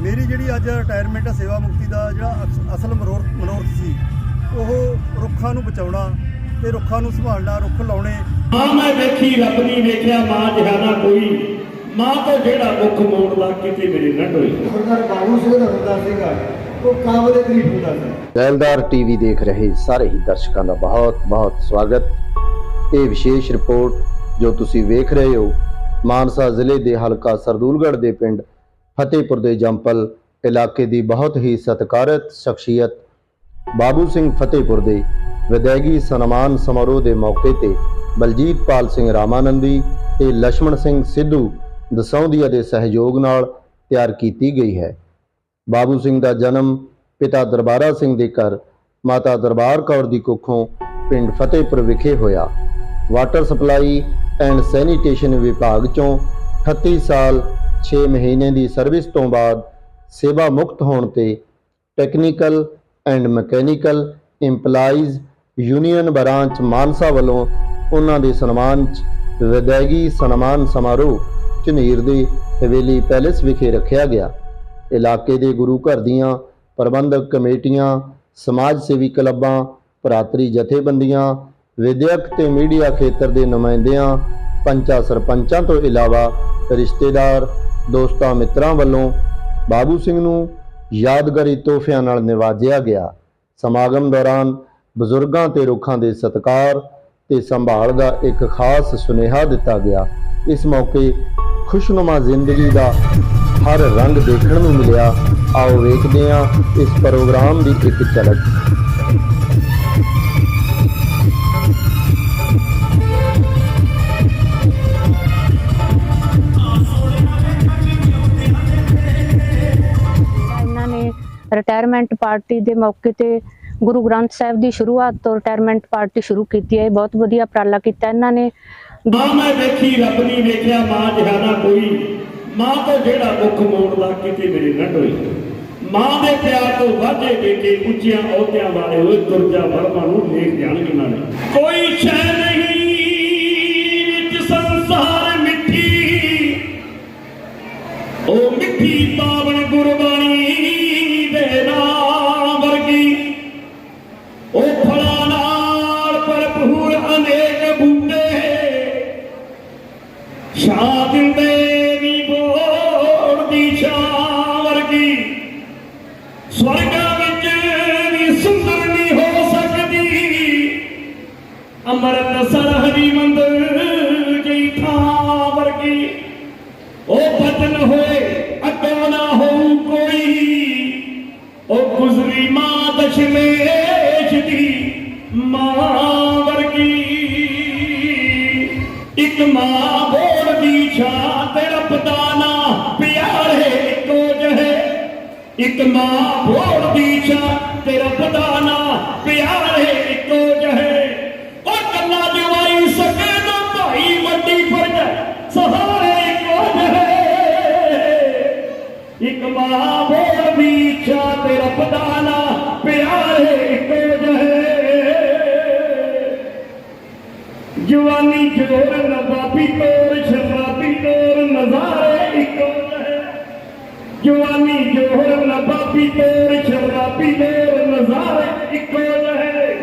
ਮੇਰੀ ਜਿਹੜੀ ਅੱਜ ਰਿਟਾਇਰਮੈਂਟ ਸੇਵਾ ਮੁਕਤੀ ਦਾ ਜਿਹੜਾ ਅਸ- ਅਸਲ ਮਨੋਰਥ ਮਨੋਰਥ ਸੀ ਉਹ ਰੁੱਖਾਂ ਨੂੰ ਬਚਾਉਣਾ ਤੇ ਰੁੱਖਾਂ ਨੂੰ ਸੰਭਾਲਣਾ ਰੁੱਖ ਲਾਉਣੇ। ਮਾਂ ਮੈਂ ਵੇਖੀ ਰੱਬ ਨਹੀਂ ਵੇਖਿਆ ਮਾਂ ਜਿਹਾ ਨਾ ਕੋਈ। ਮਾਂ ਤੋਂ ਜਿਹੜਾ ਮੁੱਖ ਮੋੜਦਾ ਕਿਤੇ ਮੇਰੇ ਨਾ ਢੋਈ ਸਰਦਾਰ ਬਾਬੂ ਸਿੰਘ ਦਾ ਹੁੰਦਾ ਸੀਗਾ ਉਹ ਕੰਮ ਦੇ ਕਰੀਬ ਹੁੰਦਾ ਸੀ। ਜੈਲਦਾਰ ਟੀਵੀ ਦੇਖ ਰਹੇ ਸਾਰੇ ਹੀ ਦਰਸ਼ਕਾਂ ਦਾ ਬਹੁਤ-ਬਹੁਤ ਸਵਾਗਤ। ਇਹ ਵਿਸ਼ੇਸ਼ ਰਿਪੋਰਟ ਜੋ ਤੁਸੀਂ ਵੇਖ ਰਹੇ ਹੋ, ਮਾਨਸਾ ਜ਼ਿਲ੍ਹੇ ਦੇ ਹਲਕਾ ਸਰਦੂਲਗੜ੍ਹ ਦੇ ਪਿੰਡ ਫਤਿਹਪੁਰ ਦੇ ਜੰਪਲ ਇਲਾਕੇ ਦੀ ਬਹੁਤ ਹੀ ਸਤਿਕਾਰਤ ਸ਼ਖਸੀਅਤ ਬਾਬੂ ਸਿੰਘ ਫਤਿਹਪੁਰ ਦੇ ਵਿਦਾਇਗੀ ਸਨਮਾਨ ਸਮਾਰੋਹ ਦੇ ਮੌਕੇ ਤੇ ਬਲਜੀਤ ਪਾਲ ਸਿੰਘ ਰਾਮਾਨੰਦੀ ਤੇ ਲక్ష్మణ ਸਿੰਘ ਸਿੱਧੂ ਦਸੌਂਦੀਆ ਦੇ ਸਹਿਯੋਗ ਨਾਲ ਤਿਆਰ ਕੀਤੀ ਗਈ ਹੈ। ਬਾਬੂ ਸਿੰਘ ਦਾ ਜਨਮ ਪਿਤਾ ਦਰਬਾਰਾ ਸਿੰਘ ਦੇ ਘਰ, ਮਾਤਾ ਦਰਬਾਰ ਕੌਰ ਦੀ ਕੁੱਖੋਂ ਪਿੰਡ ਫਤਿਹਪੁਰ ਵਿਖੇ ਹੋਇਆ। ਵਾਟਰ ਸਪਲਾਈ ਐਂਡ ਸੈਨੀਟੇਸ਼ਨ ਵਿਭਾਗ ਚੋਂ 38 ਸਾਲ 6 ਮਹੀਨੇ ਦੀ ਸਰਵਿਸ ਤੋਂ ਬਾਅਦ ਸੇਵਾ ਮੁਕਤ ਹੋਣ ਤੇ technical and mechanical EMPLOYEES union branch Mansa ਵੱਲੋਂ ਉਹਨਾਂ ਦੇ ਸਨਮਾਨ 'ਚ ਵਿਦਾਇਗੀ ਸਨਮਾਨ ਸਮਾਰੋਹ ਝਨੀਰ ਦੇ ਹਵੇਲੀ ਪੈਲੇਸ ਵਿਖੇ ਰੱਖਿਆ ਗਿਆ। ਇਲਾਕੇ ਦੇ ਗੁਰੂ ਘਰ ਦੀਆਂ ਪ੍ਰਬੰਧਕ ਕਮੇਟੀਆਂ, ਸਮਾਜ ਸੇਵੀ ਕਲੱਬਾਂ ਭਰਾਤਰੀ ਜਥੇਬੰਦੀਆਂ ਵਿਦਿਅਕ ਤੇ ਮੀਡੀਆ ਖੇਤਰ ਦੇ ਨੁਮਾਇੰਦਿਆਂ, ਪੰਚਾਂ ਸਰਪੰਚਾਂ ਤੋਂ ਇਲਾਵਾ ਰਿਸ਼ਤੇਦਾਰ, ਦੋਸਤਾਂ ਮਿੱਤਰਾਂ ਵੱਲੋਂ ਬਾਬੂ ਸਿੰਘ ਨੂੰ ਯਾਦਗਾਰੀ ਤੋਹਫਿਆਂ ਨਾਲ ਨਿਵਾਜਿਆ ਗਿਆ। ਸਮਾਗਮ ਦੌਰਾਨ ਬਜ਼ੁਰਗਾਂ ਤੇ ਰੁੱਖਾਂ ਦੇ ਸਤਿਕਾਰ ਤੇ ਸੰਭਾਲ ਦਾ ਇੱਕ ਖਾਸ ਸੁਨੇਹਾ ਦਿੱਤਾ ਗਿਆ। ਇਸ ਮੌਕੇ ਖੁਸ਼ਨੁਮਾ ਜ਼ਿੰਦਗੀ ਦਾ ਹਰ ਰੰਗ ਦੇਖਣ ਨੂੰ ਮਿਲਿਆ। ਆਓ ਵੇਖਦੇ ਹਾਂ ਇਸ ਪ੍ਰੋਗਰਾਮ ਦੀ ਇੱਕ ਝਲਕ। ਰਿਟਾਇਰਮੈਂਟ ਪਾਰਟੀ ਦੇ ਮੌਕੇ ਤੇ ਗੁਰੂ ਗ੍ਰੰਥ ਸਾਹਿਬ ਦੀ ਸ਼ੁਰੂਆਤ ਤੋਂ ਰਿਟਾਇਰਮੈਂਟ ਪਾਰਟੀ ਸ਼ੁਰੂ ਕੀਤੀ ਹੈ। ਇਹ ਬਹੁਤ ਵਧੀਆ ਉਪਰਾਲਾ ਕੀਤਾ ਇਹਨਾਂ ਨੇ। ਮਾਂ ਮੈਂ ਵੇਖੀ ਰੱਬ ਨਹੀਂ ਵੇਖਿਆ, ਮਾਂ ਜਿਹਾ ਨਾ ਕੋਈ। ਮਾਂ ਤੋਂ ਜਿਹੜਾ ਮੁੱਖ ਮੋੜਦਾ ਕਿਤੇ ਮੇਰੇ ਨਾ ਢੋਈ ਮਾਂ ਦੇ ਪਿਆਰ ਤੋਂ ਵਾਝੇ ਦੇ ਕੇ ਉੱਚੀਆਂ ਅਹੁਦਿਆਂ ਵਾਲੇ ਹੋਏ ਦੁਰਜਾ ਵਰਮਾ ਨੂੰ ਲੇਖ ਜਾਣਗੇ ਨਾਲੇ ਕੋਈ ਸ਼ੈ ਨਹੀਂ, ਵਿੱਚ ਸੰਸਾਰ ਮਿੱਠੀ। ਉਹ ਮਿੱਠੀ ਪਾਵਨ ਅੰਮ੍ਰਿਤ ਸਰਹਰੀ ਮੰਦਰ ਜਈ ਥਾਂ ਵਰਗੀ। ਉਹ ਬਚਨ ਹੋਏ, ਅੱਗੋਂ ਨਾ ਹੋਊ ਕੋਈ। ਉਹ ਗੁਜ਼ਰੀ ਮਾਂ ਦਸ਼ਮੇਸ਼ ਦੀ ਮਾਂ ਵਰਗੀ। ਇੱਕ ਮਾਂ ਬੋਲਦੀ ਛਾਂ ਤੇ ਰੱਬ ਦਾ ਨਾਂ, ਪਿਆਰੇ ਇੱਕੋ ਜਿਹੇ। ਇੱਕ ਮਾਂ ਬੋਲਦੀ ਛਾਂ ਤੇ ਰੱਬ ਦਾ ਜੋਰ ਨਵਾਬੀ ਤੋਰ, ਸ਼ਰਾਬੀ ਤੋਰ, ਨਜ਼ਾਰੇ ਇੱਕੋ ਜਿਹੇ ਜਵਾਨੀ ਜੋਹਰ ਨਵਾਬੀ ਤੋਰ, ਸ਼ਰਾਬੀ ਤੋਰ, ਨਜ਼ਾਰੇ ਇੱਕੋ ਜਿਹੇ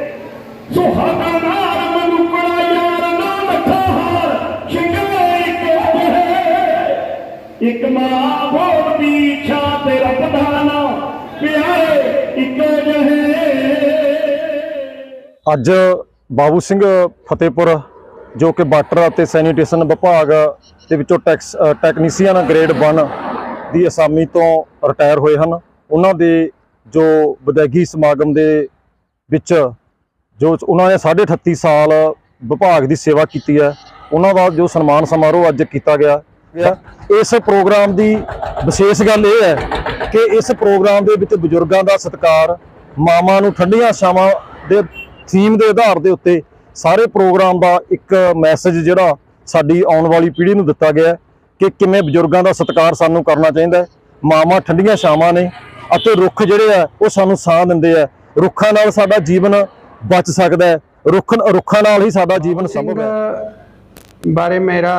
ਸੁਹਾਗਾ ਨਾਰ ਮਨੁਕੜਾ ਯਾਰ ਨਾ ਲੱਖਾ ਹਾਰ ਸ਼ਿੰਗਾਰੇ ਇੱਕੋ ਜਿਹੇ ਇੱਕ ਮਾਂ ਬੋਲਦੀ ਛਾਂ ਤੇ ਰੱਬ ਦਾ ਨਾਂ ਪਿਆਰੇ ਇੱਕੋ ਜਿਹੇ ਅੱਜ ਬਾਬੂ ਸਿੰਘ ਫਤਿਹਪੁਰ ਜੋ ਕਿ ਵਾਟਰ ਅਤੇ ਸੈਨੀਟੇਸ਼ਨ ਵਿਭਾਗ ਦੇ ਵਿੱਚੋਂ ਟੈਕਸ ਟੈਕਨੀਸ਼ੀਅਨ ਗ੍ਰੇਡ 1 ਦੀ ਅਸਾਮੀ ਤੋਂ ਰਿਟਾਇਰ ਹੋਏ ਹਨ ਉਹਨਾਂ ਦੇ ਜੋ ਵਿਦਾਇਗੀ ਸਮਾਗਮ ਦੇ ਵਿੱਚ ਜੋ ਉਹਨਾਂ ਨੇ 38.5 ਸਾਲ ਵਿਭਾਗ ਦੀ ਸੇਵਾ ਕੀਤੀ ਹੈ ਉਹਨਾਂ ਦਾ ਜੋ ਸਨਮਾਨ ਸਮਾਰੋਹ ਅੱਜ ਕੀਤਾ ਗਿਆ ਗਿਆ। ਇਸ ਪ੍ਰੋਗਰਾਮ ਦੀ ਵਿਸ਼ੇਸ਼ ਗੱਲ ਇਹ ਹੈ ਕਿ ਇਸ ਪ੍ਰੋਗਰਾਮ ਦੇ ਵਿੱਚ ਬਜ਼ੁਰਗਾਂ ਦਾ ਸਤਿਕਾਰ ਮਾਵਾਂ ਨੂੰ ਠੰਡੀਆਂ ਛਾਵਾਂ ਦੇ ਥੀਮ ਦੇ ਆਧਾਰ ਦੇ ਉੱਤੇ ਸਾਰੇ ਪ੍ਰੋਗਰਾਮ ਦਾ ਇੱਕ ਮੈਸੇਜ ਜਿਹੜਾ ਸਾਡੀ ਆਉਣ ਵਾਲੀ ਪੀੜ੍ਹੀ ਨੂੰ ਦਿੱਤਾ ਗਿਆ ਕਿ ਕਿਵੇਂ ਬਜ਼ੁਰਗਾਂ ਦਾ ਸਤਿਕਾਰ ਸਾਨੂੰ ਕਰਨਾ ਚਾਹੀਦਾ ਮਾਵਾਂ ਠੰਡੀਆਂ ਛਾਵਾਂ ਨੇ ਅਤੇ ਰੁੱਖ ਜਿਹੜੇ ਆ, ਉਹ ਸਾਨੂੰ ਸਾਹ ਦਿੰਦੇ ਆ। ਰੁੱਖਾਂ ਨਾਲ ਸਾਡਾ ਜੀਵਨ ਬਚ ਸਕਦਾ ਹੈ। ਰੁੱਖ, ਰੁੱਖਾਂ ਨਾਲ ਹੀ ਸਾਡਾ ਜੀਵਨ ਸਿੰਘ ਸੰਭਵ ਹੈ। ਬਾਰੇ ਮੇਰਾ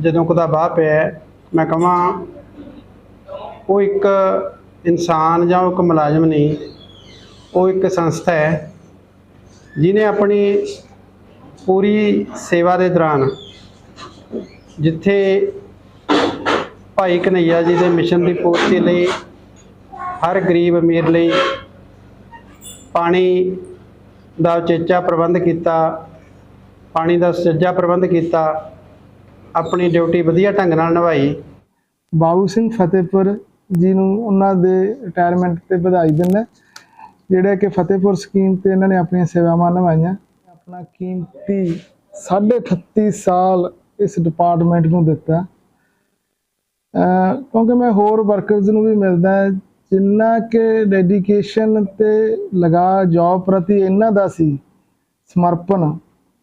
ਜਦੋਂ ਕਦਾ ਬਾਹ ਪਿਆ ਮੈਂ ਕਹਾਂ ਉਹ ਇੱਕ ਇਨਸਾਨ ਜਾਂ ਇੱਕ ਮੁਲਾਜ਼ਮ ਨਹੀਂ, ਉਹ ਇੱਕ ਸੰਸਥਾ ਹੈ ਜਿਨੇ ਆਪਣੀ ਪੂਰੀ ਸੇਵਾ ਦੇ ਦੌਰਾਨ ਜਿੱਥੇ ਭਾਈ ਕਨਈਆ ਜੀ ਦੇ ਮਿਸ਼ਨ ਦੀ ਪੂਰਤੀ ਲਈ ਹਰ ਗਰੀਬ ਅਮੀਰ ਲਈ ਪਾਣੀ ਦਾ ਉਚੇਚਾ ਪ੍ਰਬੰਧ ਕੀਤਾ, ਪਾਣੀ ਦਾ ਸੁਚੱਜਾ ਪ੍ਰਬੰਧ ਕੀਤਾ, ਆਪਣੀ ਡਿਊਟੀ ਵਧੀਆ ਢੰਗ ਨਾਲ ਨਿਭਾਈ। ਬਾਬੂ ਸਿੰਘ ਫਤਿਹਪੁਰ ਜੀ ਨੂੰ ਉਹਨਾਂ ਦੇ ਰਿਟਾਇਰਮੈਂਟ ਤੇ ਵਧਾਈ ਦਿੰਦਾ। ਜਿਹੜਾ ਕਿ ਫਤਿਹਪੁਰ ਸਕੀਮ ਤੇ ਇਹਨਾਂ ਨੇ ਆਪਣੀਆਂ ਸੇਵਾਵਾਂ ਨਿਭਾਈਆਂ। ਆਪਣਾ ਕੀਮਤੀ 38 ਸਾਲ ਇਸ ਡਿਪਾਰਟਮੈਂਟ ਨੂੰ ਦਿੱਤਾ। ਕਿਉਂਕਿ ਮੈਂ ਹੋਰ ਵਰਕਰਸ ਨੂੰ ਵੀ ਮਿਲਦਾ ਹੈ, ਜਿੰਨਾ ਕਿ ਡੈਡੀਕੇਸ਼ਨ ਤੇ ਲਗਾ ਜੌਬ ਪ੍ਰਤੀ ਇਹਨਾਂ ਦਾ ਸੀ ਸਮਰਪਣ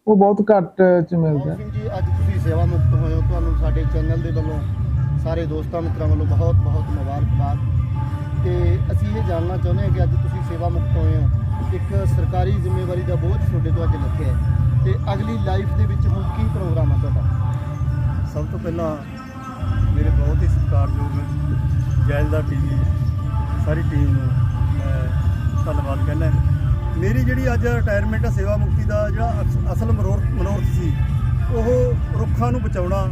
ਉਹ ਬਹੁਤ ਘੱਟ ਚ ਮਿਲਦਾ ਜੀ ਅੱਜ ਤੁਸੀਂ ਸੇਵਾ ਮੁਕਤ ਹੋਏ ਹੋ ਤੁਹਾਨੂੰ ਸਾਡੇ ਚੈਨਲ ਦੇ ਵੱਲੋਂ ਸਾਰੇ ਦੋਸਤਾਂ ਮਿੱਤਰਾਂ ਵੱਲੋਂ ਬਹੁਤ ਬਹੁਤ ਮੁਬਾਰਕਬਾਦ। ਤੇ ਅਸੀਂ ਇਹ ਜਾਣਨਾ ਚਾਹੁੰਦੇ ਹਾਂ ਕਿ ਅੱਜ ਤੁਸੀਂ ਸੇਵਾ ਮੁਕਤ ਹੋਏ ਹੋ। ਇੱਕ ਸਰਕਾਰੀ ਜ਼ਿੰਮੇਵਾਰੀ ਦਾ ਬੋਝ ਤੁਹਾਡੇ ਤੋਂ ਅੱਜ ਲੱਗਿਆ ਹੈ। ਤੇ ਅਗਲੀ ਲਾਈਫ ਦੇ ਵਿੱਚ ਹੁਣ ਕੀ ਪ੍ਰੋਗਰਾਮ ਹੈ ਤੁਹਾਡਾ? ਸਭ ਤੋਂ ਪਹਿਲਾਂ ਮੇਰੇ ਬਹੁਤ ਹੀ ਸਤਿਕਾਰਯੋਗ ਜੈਲਦਾਰ ਟੀਵੀ ਸਾਰੀ ਟੀਮ ਨੂੰ ਮੈਂ ਧੰਨਵਾਦ ਕਹਿੰਦਾ ਮੇਰੀ ਜਿਹੜੀ ਅੱਜ ਰਿਟਾਇਰਮੈਂਟ ਹੈ ਸੇਵਾ ਮੁਕਤੀ ਦਾ ਜਿਹੜਾ ਅਸ- ਅਸਲ ਮਨੋਰਥ ਮਨੋਰਥ ਸੀ, ਉਹ ਰੁੱਖਾਂ ਨੂੰ ਬਚਾਉਣਾ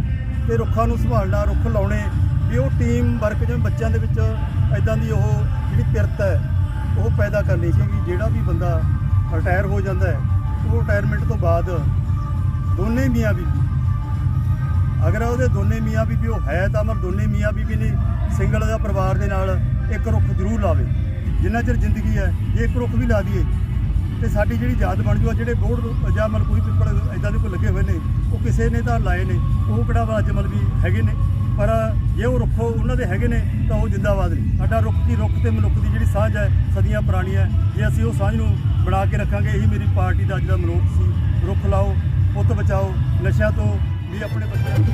ਤੇ ਰੁੱਖਾਂ ਨੂੰ ਸੰਭਾਲਣਾ, ਰੁੱਖ ਲਾਉਣੇ, ਵੀ ਉਹ ਟੀਮ ਵਰਕ ਜਿਵੇਂ ਬੱਚਿਆਂ ਦੇ ਵਿੱਚ ਐਦਾਂ ਦੀ ਉਹ ਜਿਹੜੀ ਪਿਰਤ ਹੈ ਉਹ ਪੈਦਾ ਕਰਨੀ ਕਿਉਂਕਿ ਜਿਹੜਾ ਵੀ ਬੰਦਾ ਰਿਟਾਇਰ ਹੋ ਜਾਂਦਾ ਹੈ, ਉਹ ਰਿਟਾਇਰਮੈਂਟ ਤੋਂ ਬਾਅਦ ਦੋਨੇ ਮੀਆਂ ਬੀਬੀ ਅਗਰ ਉਹਦੇ ਦੋਨੇ ਮੀਆਂ ਬੀਬੀ ਉਹ ਹੈ ਤਾਂ ਮਰ ਦੋਨੇ ਮੀਆਂ ਬੀਬੀ ਨੇ ਸਿੰਗਲ ਦਾ ਪਰਿਵਾਰ ਦੇ ਨਾਲ ਇੱਕ ਰੁੱਖ ਜ਼ਰੂਰ ਲਾਵੇ। ਜਿੰਨਾ ਚਿਰ ਜ਼ਿੰਦਗੀ ਹੈ, ਜੇ ਇੱਕ ਰੁੱਖ ਵੀ ਲਾ ਦਈਏ, ਤੇ ਸਾਡੀ ਜਿਹੜੀ ਯਾਦ ਬਣ ਜੂ, ਜਿਹੜੇ ਬੋਰਡ ਜਾਂ ਮਲ ਕੋਈ ਪਿੱਪਲ ਇਦਾਂ ਦੇ ਕੋਈ ਲੱਗੇ ਹੋਏ ਨੇ, ਉਹ ਕਿਸੇ ਨੇ ਤਾਂ ਲਾਏ ਨੇ, ਉਹ ਕਿਹੜਾ ਵਾ ਅੱਜ ਮਲ ਵੀ ਹੈਗੇ ਨੇ? ਪਰ ਜੇ ਉਹ ਰੁੱਖ ਉਹਨਾਂ ਦੇ ਹੈਗੇ ਨੇ ਤਾਂ ਉਹ ਜਿੰਦਾਬਾਦ ਨੇ। ਸਾਡਾ ਰੁੱਖ ਦੀ ਰੁੱਖ ਤੇ ਮਨੁੱਖ ਦੀ ਜਿਹੜੀ ਸਾਂਝ ਹੈ, ਸਦੀਆਂ ਪੁਰਾਣੀ ਹੈ। ਜੇ ਅਸੀਂ ਉਹ ਸਾਂਝ ਨੂੰ ਬਣਾ ਕੇ ਰੱਖਾਂਗੇ, ਇਹੀ ਮੇਰੀ ਪਾਰਟੀ ਦਾ ਅੱਜ ਦਾ ਮਨੋਰਥ ਸੀ। ਰੁੱਖ ਲਾਓ, ਪੁੱਤ ਬਚਾਓ, ਨਸ਼ਿਆਂ ਤੋਂ ਵੀ ਆਪਣੇ ਬੱਚਿਆਂ ਨੂੰ